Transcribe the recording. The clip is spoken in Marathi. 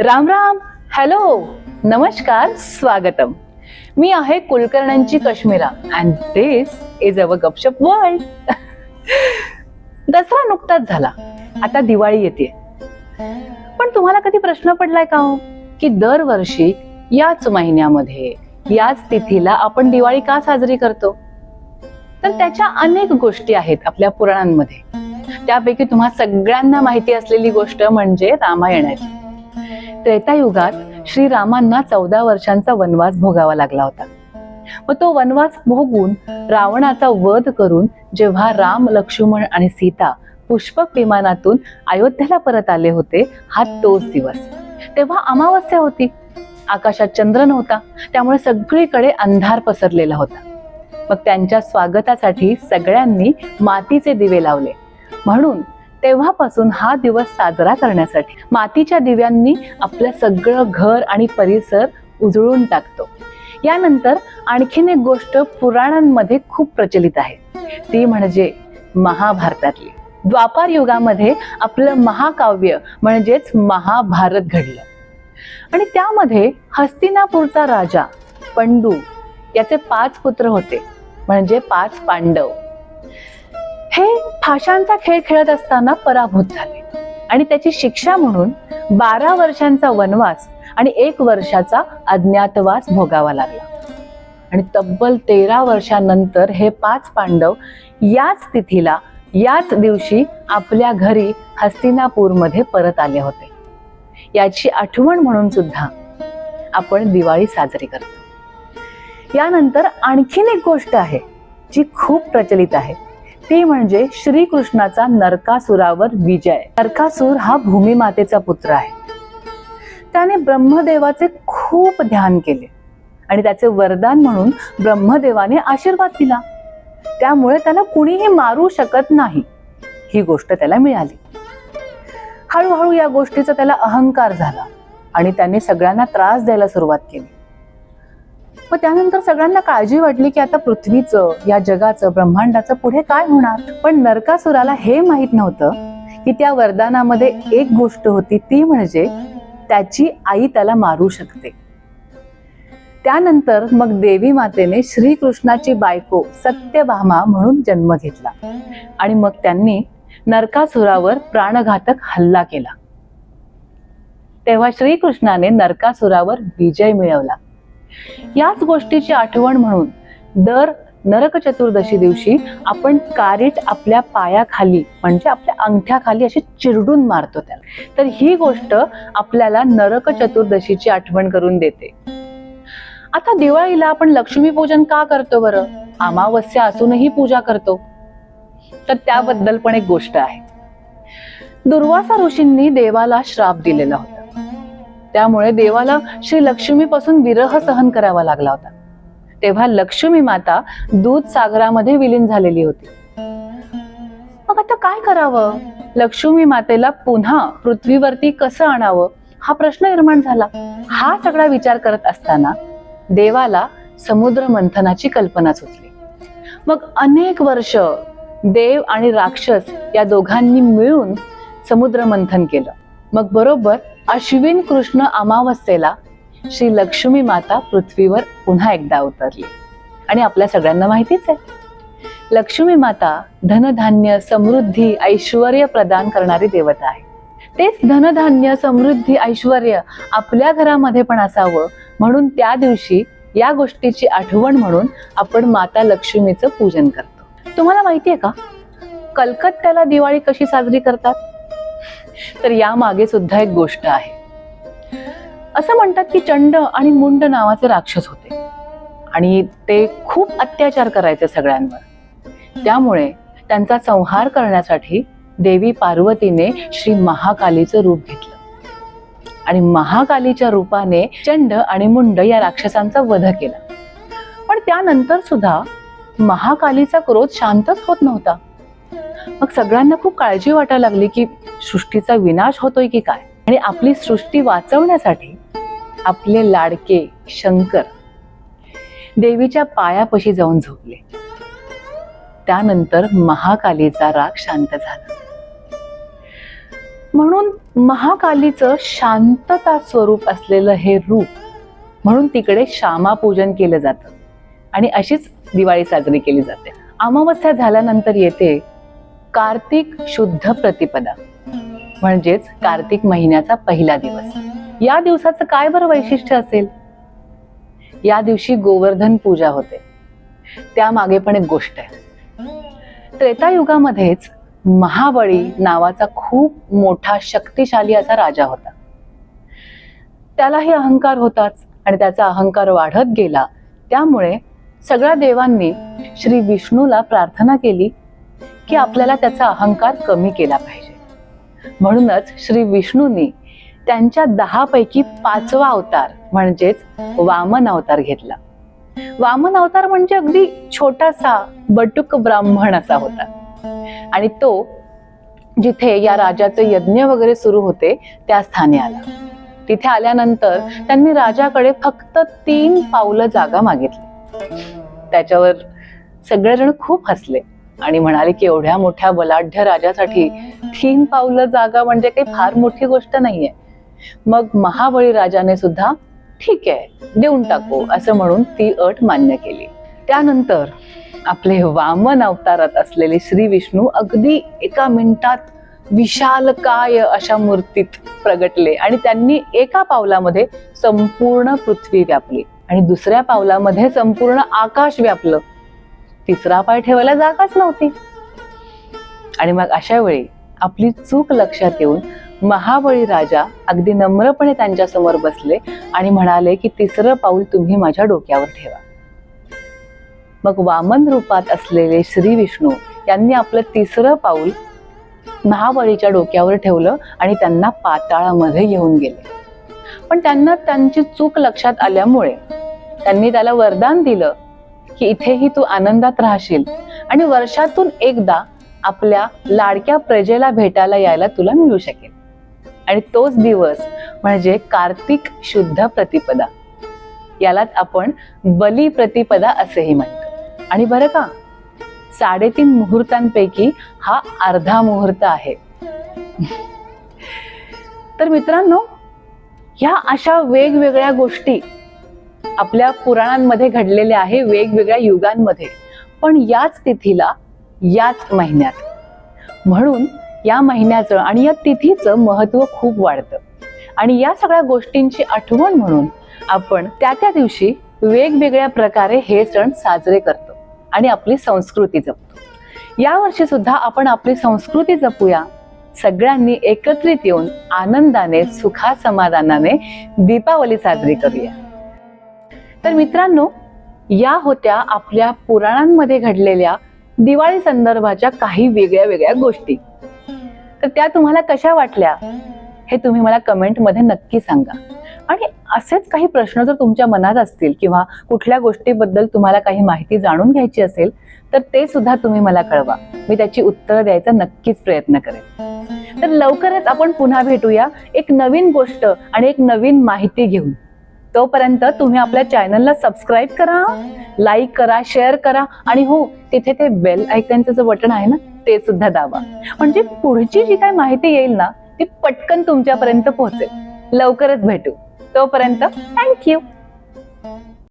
राम राम. हॅलो नमस्कार. स्वागतम. मी आहे कुलकर्ण्यांची Kashmira. And this is our Gupshup world Dussehra नुकताच झाला. आता दिवाळी येते. पण तुम्हाला कधी प्रश्न पडलाय का हो? की दरवर्षी याच महिन्यामध्ये याच तिथीला आपण दिवाळी का साजरी करतो? तर त्याच्या अनेक गोष्टी आहेत आपल्या पुराणांमध्ये. त्यापैकी तुम्हा सगळ्यांना माहिती असलेली गोष्ट म्हणजे रामायणाची. त्रेतायुगात श्रीरामांना चौदा वर्षांचा वनवास भोगावा लागला होता. मग तो वनवास भोगून रावणाचा वध करून जेव्हा राम लक्ष्मण आणि सीता पुष्पक विमानातून अयोध्येला परत आले होते हा तोच दिवस. तेव्हा अमावस्या होती. आकाशात चंद्र नव्हता. त्यामुळे सगळीकडे अंधार पसरलेला होता. मग त्यांच्या स्वागतासाठी सगळ्यांनी मातीचे दिवे लावले. म्हणून तेव्हापासून हा दिवस साजरा करण्यासाठी मातीच्या दिव्यांनी आपलं सगळं घर आणि परिसर उजळून टाकतो. यानंतर आणखीन एक गोष्ट पुराणांमध्ये खूप प्रचलित आहे. ती म्हणजे महाभारतातली. द्वापार युगामध्ये आपलं महाकाव्य म्हणजेच महाभारत घडलं. आणि त्यामध्ये हस्तिनापूरचा राजा पंडू याचे पाच पुत्र होते. म्हणजे पाच पांडव. हे फाशांचा खेळ खेळत असताना पराभूत झाले. आणि त्याची शिक्षा म्हणून बारा वर्षांचा वनवास आणि एक वर्षाचा अज्ञातवास भोगावा लागला. आणि तब्बल तेरा वर्षानंतर हे पाच पांडव याच तिथीला याच दिवशी आपल्या घरी हस्तिनापूरमध्ये परत आले होते. याची आठवण म्हणून सुद्धा आपण दिवाळी साजरी करतो. यानंतर आणखीन एक गोष्ट आहे जी खूप प्रचलित आहे. ती म्हणजे श्रीकृष्णाचा नरकासुरावर विजय. नरकासूर हा भूमिमातेचा पुत्र आहे. त्याने ब्रह्मदेवाचे खूप ध्यान केले आणि त्याचे वरदान म्हणून ब्रह्मदेवाने आशीर्वाद दिला. त्यामुळे त्याला कुणीही मारू शकत नाही ही गोष्ट त्याला मिळाली. हळूहळू या गोष्टीचा त्याला अहंकार झाला आणि त्याने सगळ्यांना त्रास द्यायला सुरुवात केली. मग त्यानंतर सगळ्यांना काळजी वाटली की आता पृथ्वीचं या जगाचं ब्रह्मांडाचं पुढे काय होणार? पण नरकासुराला हे माहीत नव्हतं की त्या वरदानामध्ये एक गोष्ट होती ती म्हणजे त्याची आई त्याला मारू शकते. त्यानंतर मग देवी मातेने श्रीकृष्णाची बायको सत्यभामा म्हणून जन्म घेतला. आणि मग त्यांनी नरकासुरावर प्राणघातक हल्ला केला. तेव्हा श्रीकृष्णाने नरकासुरावर विजय मिळवला. याच गोष्टीची आठवण म्हणून दर नरक चतुर्दशी दिवशी आपण कारीट आपल्या पायाखाली म्हणजे आपल्या अंगठ्याखाली अशी चिरडून मारतो त्याला. तर ही गोष्ट आपल्याला नरक चतुर्दशीची आठवण करून देते. आता दिवाळीला आपण लक्ष्मी पूजन का करतो बरं? अमावस्या असूनही पूजा करतो. तर त्याबद्दल पण एक गोष्ट आहे. दुर्वासा ऋषींनी देवाला श्राप दिलेला होता. त्यामुळे देवाला श्री लक्ष्मीपासून विरह सहन करावा लागला होता. तेव्हा लक्ष्मी माता दूध सागरामध्ये विलीन झालेली होती. मग आता काय करावं? लक्ष्मी मातेला पुन्हा पृथ्वीवरती कसं आणावं? हा प्रश्न निर्माण झाला. हा सगळा विचार करत असताना देवाला समुद्र मंथनाची कल्पना सुचली. मग अनेक वर्ष देव आणि राक्षस या दोघांनी मिळून समुद्र मंथन केलं. मग बरोबर अश्विन कृष्ण अमावस्येला श्री लक्ष्मी माता पृथ्वीवर पुन्हा एकदा उतरली. आणि आपल्या सगळ्यांना माहितीच आहे. लक्ष्मी माता धनधान्य समृद्धी ऐश्वर प्रदान करणारी देवता आहे. तेच धनधान्य समृद्धी ऐश्वर आपल्या घरामध्ये पण असावं म्हणून त्या दिवशी या गोष्टीची आठवण म्हणून आपण माता लक्ष्मीचं पूजन करतो. तुम्हाला माहितीये का? कलकत्त्याला दिवाळी कशी साजरी करतात? तर यामागे सुद्धा एक गोष्ट आहे. असं म्हणतात की चंड आणि मुंड नावाचे राक्षस होते. आणि ते खूप अत्याचार करायचे सगळ्यांवर. त्यामुळे त्यांचा संहार करण्यासाठी देवी पार्वतीने श्री महाकालीचं रूप घेतलं. आणि महाकालीच्या रूपाने चंड आणि मुंड या राक्षसांचा वध केला. पण त्यानंतर सुद्धा महाकालीचा क्रोध शांतच होत नव्हता. मग सगळ्यांना खूप काळजी वाटायला लागली की सृष्टीचा विनाश होतोय की काय? आणि आपली सृष्टी वाचवण्यासाठी आपले लाडके शंकर देवीच्या पायापाशी जाऊन झोपले. त्यानंतर महाकालीचा राग शांत झाला. म्हणून महाकालीचं शांतता स्वरूप असलेलं हे रूप म्हणून तिकडे श्यामा पूजन केलं जातं. आणि अशीच दिवाळी साजरी केली जाते. अमावस्या झाल्यानंतर येते कार्तिक शुद्ध प्रतिपदा. म्हणजेच कार्तिक महिन्याचा पहिला दिवस. या दिवसाचं काय बरं वैशिष्ट्य असेल? या दिवशी गोवर्धन पूजा होते. त्यामागे पण एक गोष्ट आहे. त्रेतायुगामध्येच महाबळी नावाचा खूप मोठा शक्तिशाली असा राजा होता. त्यालाही अहंकार होताच आणि त्याचा अहंकार वाढत गेला. त्यामुळे सगळ्या देवांनी श्री विष्णूला प्रार्थना केली की आपल्याला त्याचा अहंकार कमी केला पाहिजे. म्हणूनच श्री विष्णूंनी त्यांच्या दहा पैकी पाचवा अवतार म्हणजेच वामन अवतार घेतला. वामन अवतार म्हणजे अगदी छोटासा बटुक ब्राह्मण असा होता. आणि तो जिथे या राजाचे यज्ञ वगैरे सुरू होते त्या स्थानी आला. तिथे आल्यानंतर त्यांनी राजाकडे फक्त तीन पावलं जागा मागितली. त्याच्यावर सगळेजण खूप हसले. आणि म्हणाले की एवढ्या मोठ्या बलाढ्य राजासाठी तीन पावलं जागा म्हणजे काही फार मोठी गोष्ट नाहीये. मग महाबळी राजाने सुद्धा ठीक आहे देऊन टाकू असं म्हणून ती अट मान्य केली. त्यानंतर आपले वामन अवतारात असलेले श्री विष्णू अगदी एका मिनिटात विशाल काय अशा मूर्तीत प्रगटले आणि त्यांनी एका पावलामध्ये संपूर्ण पृथ्वी व्यापली आणि दुसऱ्या पावलामध्ये संपूर्ण आकाश व्यापलं. तिसरा पाय ठेवायला जागाच नव्हती. आणि मग अशा वेळी आपली चूक लक्षात येऊन महाबळी राजा अगदी नम्रपणे त्यांच्यासमोर बसले आणि म्हणाले की तिसरं पाऊल तुम्ही माझ्या डोक्यावर ठेवा. मग वामन रूपात असलेले श्री विष्णू यांनी आपलं तिसरं पाऊल महाबळीच्या डोक्यावर ठेवलं आणि त्यांना पाताळामध्ये घेऊन गेले. पण त्यांना त्यांची चूक लक्षात आल्यामुळे त्यांनी त्याला वरदान दिलं की इथेही तू आनंदात राहशील. आणि वर्षातून एकदा आपल्या लाडक्या प्रजेला भेटायला यायला तुला मिळू शकेल. आणि तोच दिवस म्हणजे कार्तिक शुद्ध प्रतिपदा. यालाच आपण बली प्रतिपदा असेही म्हणतो. आणि बरं का? साडेतीन मुहूर्तांपैकी हा अर्धा मुहूर्त आहे. तर मित्रांनो ह्या अशा वेगवेगळ्या गोष्टी आपल्या पुराणांमध्ये घडलेले आहे वेगवेगळ्या युगांमध्ये. पण याच तिथीला याच महिन्यात. म्हणून या महिन्याचं आणि या तिथीचं महत्त्व खूप वाढतं. आणि या सगळ्या गोष्टींची आठवण म्हणून आपण त्या त्या दिवशी वेगवेगळ्या प्रकारे हे सण साजरे करतो आणि आपली संस्कृती जपतो. यावर्षी सुद्धा आपण आपली संस्कृती जपूया. सगळ्यांनी एकत्रित येऊन आनंदाने सुखा समाधानाने दीपावली साजरी करूया. तर मित्रांनो या होत्या आपल्या पुराणांमध्ये घडलेल्या दिवाळी संदर्भाच्या काही वेगळ्या वेगळ्या गोष्टी. तर त्या तुम्हाला कशा वाटल्या हे तुम्ही मला कमेंटमध्ये नक्की सांगा. आणि असेच काही प्रश्न जर तुमच्या मनात असतील किंवा कुठल्या गोष्टीबद्दल तुम्हाला काही माहिती जाणून घ्यायची असेल तर ते सुद्धा तुम्ही मला कळवा. मी त्याची उत्तरं द्यायचा नक्कीच प्रयत्न करेन. तर लवकरच आपण पुन्हा भेटूया एक नवीन गोष्ट आणि एक नवीन माहिती घेऊन. तोपर्यंत तुम्ही आपल्या चॅनलला सबस्क्राईब करा लाईक करा शेअर करा आणि हो तिथे ते बेल आयकनचं जे बटन आहे ना ते सुद्धा दाबा. म्हणजे पुढची जी काही माहिती येईल ना ती पटकन तुमच्यापर्यंत पोहोचेल. लवकरच भेटू. तोपर्यंत थँक्यू